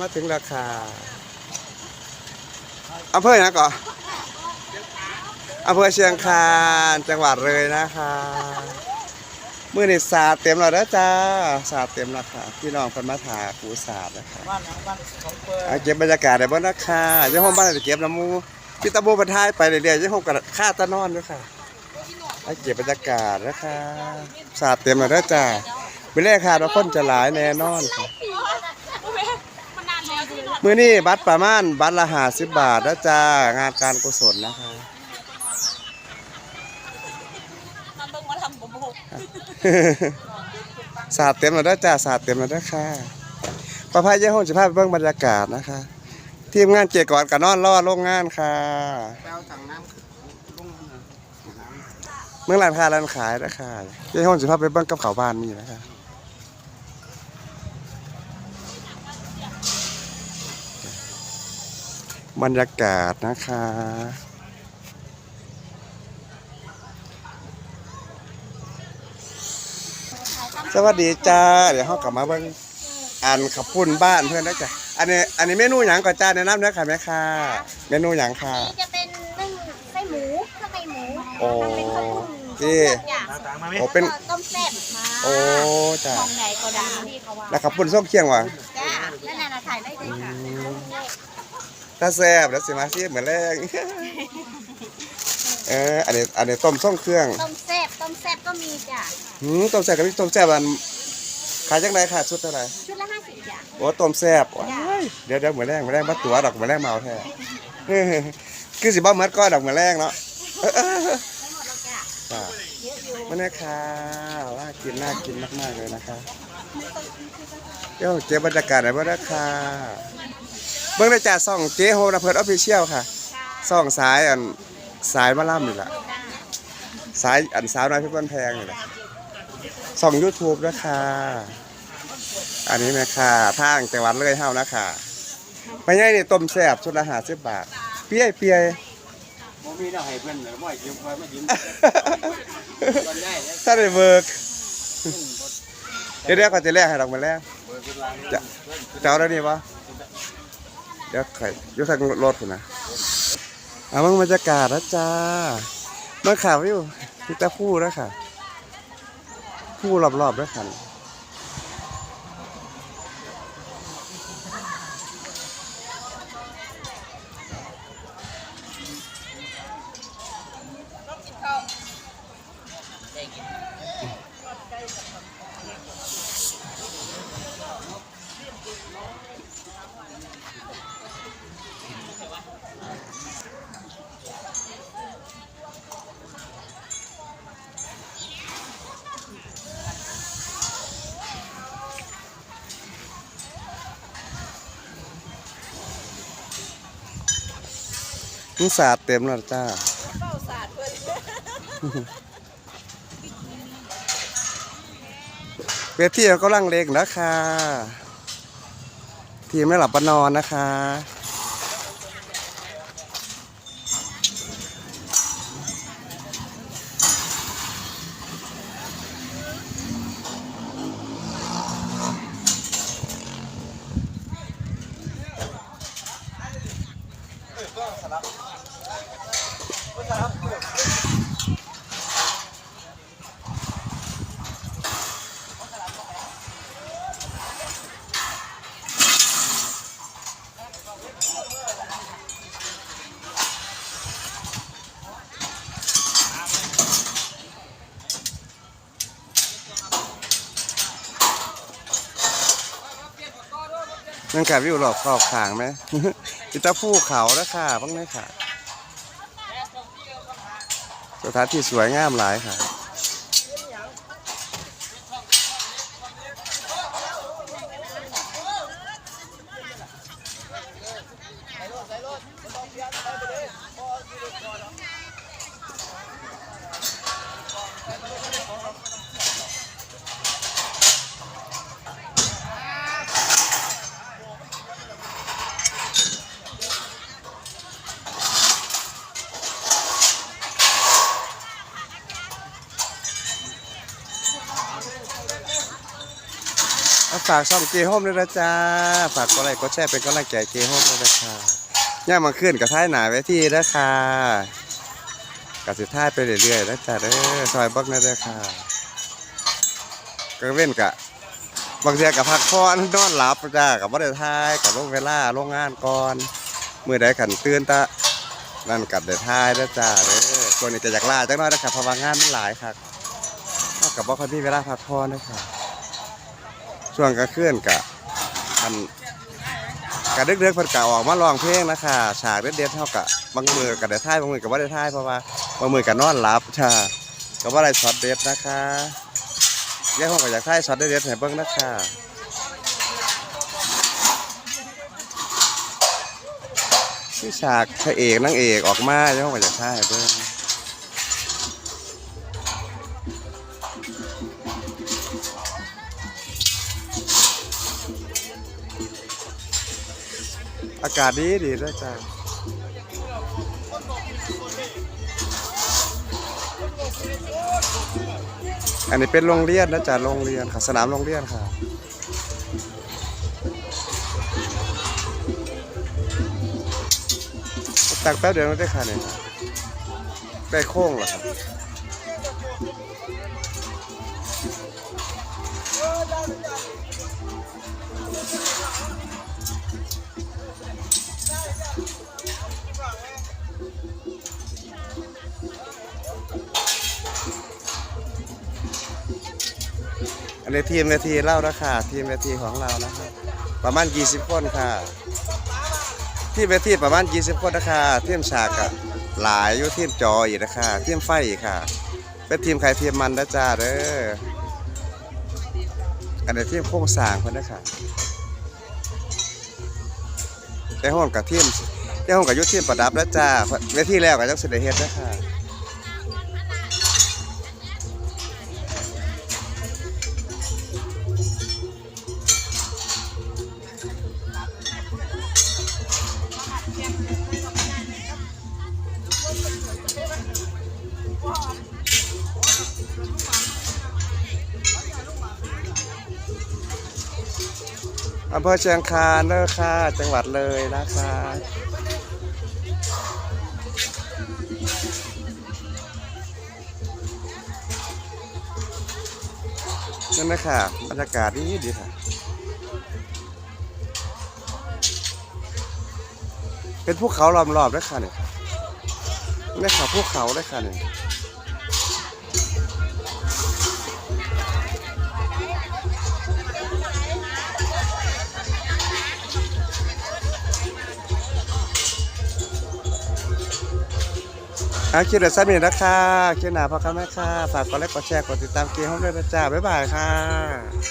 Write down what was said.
มาถึงราคาอำเภอไหนก่อนอำเภอเชียงคานจังหวัดเลยนะคะมื่อนี่สาดเต็มแล้วนะจ้าสาดเต็มแล้วค่ะพี่น้องเพิ่นมาถาปูสาดนะคะบ้านบ้านของเปิดเอาเก็บบรรยากาศได้บ่นะคะยังห้องบ้านจะเก็บน้ำมูพี่ตะโบบรรทายไปเรื่อยๆยังห้องกับค่าตะนอนด้วยค่ะเอาเก็บบรรยากาศนะคะสาดเต็มแล้วนะจ้าไปแรกค่ะว่าคนจะหลายแน่นอนค่ะ มันนานแล้วที่นอนมื้อนี้บัตรประมาณบัตรละ50บาทนะจ้างานการกุศลนะคะมันเบิ่งมาทำบ่บ่สาดเต็มแล้วนะจ้าสาดเต็มแล้วนะค่ะประพายเยี่ห้องจะพาไปเบิ่งบรรยากาศนะคะ ทีมงานเกียรก่อนกับนอนรอโรงงานค่ะแปลวถังน้ำลุงน้ำเมื่อร้านค้าร้านขายนะคะเยี่ห้องจะพาไปเบิ่งกับเขาวบ้านมีนะคะ บรรยากาศนะคะ สวัสดีจ้า เดี๋ยวเขากลับมาเบิ่งอันขับปุ่นบ้านเพื่อนนะจ๊ะอันนี้อันนี้เมนูหยังก่อนจ้าแนะนำเนื้อค่ะแม่ค่ะ เมนูหยังค่ะ นี่จะเป็นนึ่งไส้หมูข้าวไก่หมูโอ้ทำเป็นข้าวปุ้นที่อย่างต่างมาไหมโอ้เป็นต้มแซ่บมาโอ้จ้าของใหญ่ก็ดังที่เขาว่าแล้วขับปุ่นส้มเคียงวะ จ้านั่นน่ะนะถ่ายได้เลยค่ะ ถ้าแซ่บแล้วสิมาซีเหมือนแรกเอออันนี้อันนี้ต้มส้มเครื่องต้มแซ่บต้มแซ่บก็มีจ้ะหืมต้มแซ่บกับต้มแซ่บอันขายจังไรค่ะชุดเท่าไหร่ชุดละห้าสิบจ้ะโอ้ต้มแซ่บว้ายเดี๋ยวเดี๋ยวเหมือนแรกเหมือนแรกมาตัวดอกเหมือนแรกเมาแท้คือสิบ่เหมือนก้อนดอกเหมือนแรกเนาะไม่หมดแล้วจ้ะจ้าเยอะอยู่มันนี่ค่ะน่ากินน่ากินมากๆเลยนะคะเดี๋ยวเจ๊บรรยากาศหน่อยบ่ได้ค่ะ เบิ่งได้จากซ่องเจ๊โฮนะเพิร์ดออฟฟิเชียลค่ะซ่องสายอันสายมะล่ำนี่แหละสายอันสาวน้อยเพี่บ้านแพงนี่แหละซ่อง YouTube นะคะ อันนี้แม่ค่ะทางจังหวัดเลยเฮานะคะไม่ใช่นี่ต้มแซ่บชุดละ50บาท เปียเปียโมมีน่าให้เพื่อนเลยไม่ยิ้มไว้ไม่ยิ้มวันได้เนี่ยถ้าได้เวิร์กเดี๋ยวเดี๋ยวก็จะแลกให้ดอกมาแลกเปิดเป็นร้านจะจะเอาได้นี่ปะ เดี๋ยวไข่ยกทางรถผมนะเอามังบรรยากาศนะจ้ามาข่าวอยู่พี่ตาพูดนะค่ะ พูดรอบๆด้วยค่ะ นี่สาดเต็มแล้วจ้าเฝ้าศาสตร์เพิ่นเวทีเรากำลังเล็กนะคะ ทีมไม่หลับปนอนนะคะ นั่งกับวิวหลอกขอบขางไหมจิตาผู้เขาแล้วค่ะบ้างไหมค่ะ สถานที่สวยงามหลายค่ะ ฝากช่องเกโฮมด้วยนะจ้าฝากกดไลค์กดแชร์เป็นกำลังใจเกโฮมด้วยนะค่ะย่ามาขึ้นกับท้ายหนาไว้ที่นะค่ะกับสิท้ายไปเรื่อยๆนะจ้าเด้อซอยบักนะเด้อค่ะก็เว้นกะบางเทีกับพักผ่อนนอนหลับจ้ากับว่าได้ทายกับลงเวลาลงงานก่อนมือใดขันตื่นตะนั่นกับได้ทายนะจ้าเด้อส่วนนี้จะอยากลาจังน้อยนะครับเพราะว่างานมันหลายครับกับว่าคนที่เวลาพักผ่อนนะครับ ช่วงกลางคืนกะอันกะดึกๆเพิ่นกะออกมาร้องเพลงนะคะฉากเด็ดๆเท่ากับบางมือก็ได้ท่ายบางมือก็บ่ได้ท่ายเพราะว่าบางมือก็นอนหลับค่ก็บ่ได้ช็อตเด็ดนะคะแย่ห้องก็อยากท่ายช็อตเด็ดๆให้เบิ่งนะคะที่ฉากพระเอกนางเอกออกมาแย่ห้องก็อยากท่ายเบิ่ง อากาศดีดีด้วยจ้าอันนี้เป็นโรงเรียนนะจ๊ะโรงเรียนค่ะ สนามโรงเรียนค่ะตักแป๊บเดียวไม่ได้ค่ะเนี่ยได้โค้งเหรอครับ อันนี้ทีมเวทีเล่านะค่ะทีมเวทีของเรานะครับประมาณ 20 คนค่ะ ที่เวทีประมาณ 20 คนนะคะทีมฉากอะหลายอยู่ทีมจออีกนะคะทีมไฟอีกค่ะ เป็นทีมใครทีมมันนะจ้าเด้ออันนี้ทีมโครงสางเพิ่นนะคะแต่ห้องกับทีมแต่ห้องกับยุทธทีมประดับแล้วจ้าเวทีแล้วก็จังสิได้เฮ็ดนะคะ อำเภอเชียงคานเด้อค่ะ จังหวัดเลยนะคะนั่นนะค่ะบรรยากาศดีดีค่ะ เป็นภูเขาล้อมรอบด้วยค่ะเนี่ยนี่ค่ะภูเขาด้วยค่ะเนี่ย อาคิดเดสันนี่นะคะคิดหนาพอครับแม่ค่ะ ฝากกดไลค์กดแชร์กดติดตามเกมห้องด้วยนะจ๊ะบ๊ายบายค่ะ